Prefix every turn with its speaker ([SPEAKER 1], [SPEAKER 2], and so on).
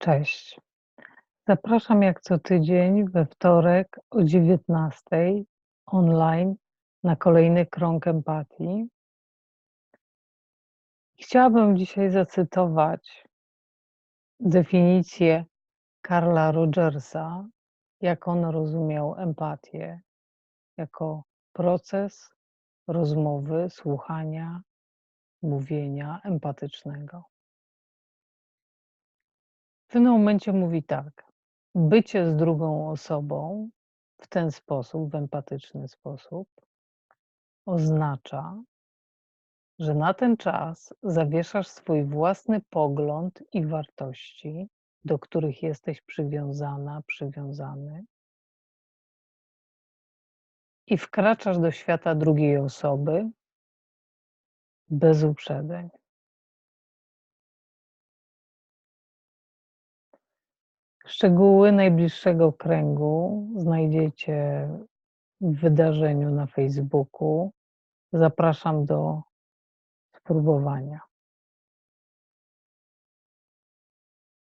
[SPEAKER 1] Cześć. Zapraszam jak co tydzień we wtorek o 19:00 online na kolejny krąg empatii. Chciałabym dzisiaj zacytować definicję Carla Rogersa, jak on rozumiał empatię jako proces rozmowy, słuchania, mówienia empatycznego. W pewnym momencie mówi tak: bycie z drugą osobą w ten sposób, w empatyczny sposób, oznacza, że na ten czas zawieszasz swój własny pogląd i wartości, do których jesteś przywiązana, przywiązany, i wkraczasz do świata drugiej osoby bez uprzedzeń. Szczegóły najbliższego kręgu znajdziecie w wydarzeniu na Facebooku. Zapraszam do spróbowania.